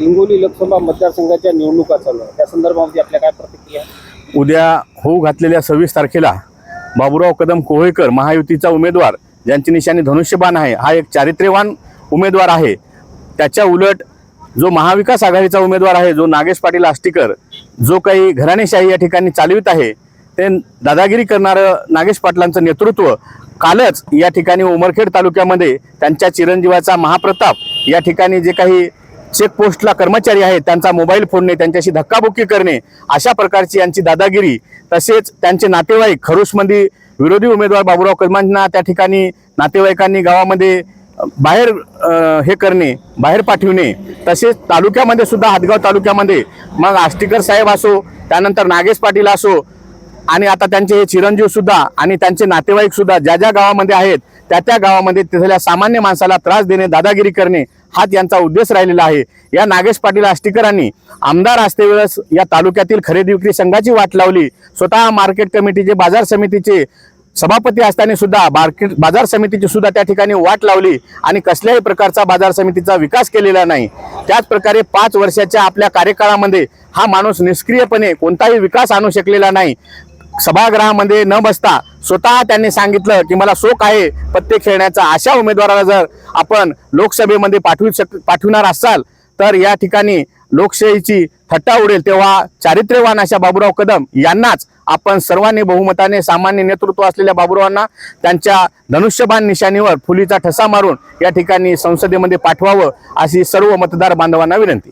हिंगोली लोकसभा मतदारसंघाच्या निवडणुका चालू आहे त्या संदर्भामध्ये आपल्या काय प्रतिक्रिया उद्या होऊ घातलेल्या सव्वीस तारखेला बाबुराव कदम कोहेकर महायुतीचा उमेदवार ज्यांची निशाणी धनुष्यबाण आहे हा एक चारित्र्यवान उमेदवार आहे. त्याच्या उलट जो महाविकास आघाडीचा उमेदवार आहे जो नागेश पाटील आष्टीकर जो काही घराणेशाही या ठिकाणी चालवित आहे ते दादागिरी करणारं नागेश पाटलांचं नेतृत्व कालच या ठिकाणी उमरखेड तालुक्यामध्ये त्यांच्या चिरंजीवाचा महाप्रताप या ठिकाणी जे काही चेकपोस्टला कर्मचारी आहेत त्यांचा मोबाईल फोडणे त्यांच्याशी धक्काबुक्की करणे अशा प्रकारची यांची दादागिरी तसेच त्यांचे नातेवाईक खरुसमध्ये विरोधी उमेदवार बाबुराव कदमांना त्या ठिकाणी नातेवाईकांनी गावामध्ये बाहेर हे करणे बाहेर पाठविणे तसेच तालुक्यामध्ये सुद्धा हातगाव तालुक्यामध्ये मग आष्टीकर साहेब असो त्यानंतर नागेश पाटील असो आणि आता त्यांचे हे चिरंजीव सुद्धा आणि त्यांचे नातेवाईक सुद्धा ज्या ज्या गावामध्ये आहेत त्या त्या गावामध्ये तिथल्या सामान्य माणसाला त्रास देणे दादागिरी करणे हाच यांचा उद्देश राहिलेला आहे. या नागेश पाटील आष्टीकरांनी आमदार असतेवेळेस या तालुक्यातील खरेदी विक्री संघाची वाट लावली. स्वतः मार्केट कमिटीचे बाजार समितीचे सभापती असताना सुद्धा मार्केट बाजार समितीची सुद्धा त्या ठिकाणी वाट लावली आणि कसल्याही प्रकारचा बाजार समितीचा विकास केलेला नाही. त्याच प्रकारे पाच वर्षाच्या आपल्या कार्यकाळामध्ये हा माणूस निष्क्रियपणे कोणताही विकास आणू शकलेला नाही. सभागृहामध्ये न बसता स्वतः त्यांनी सांगितलं की मला शोक आहे पत्ते खेळण्याचा अशा उमेदवाराला जर आपण लोकसभेमध्ये पाठवू शक पाठविणार असाल तर या ठिकाणी लोकशाहीची थट्टा उडेल तेव्हा चारित्र्यवान अशा बाबुराव कदम यांनाच आपण सर्वांनी बहुमताने सामान्य नेतृत्व असलेल्या बाबूरावांना त्यांच्या धनुष्यबाण निशाणीवर फुलीचा ठसा मारून या ठिकाणी संसदेमध्ये पाठवावं अशी सर्व मतदार बांधवांना विनंती.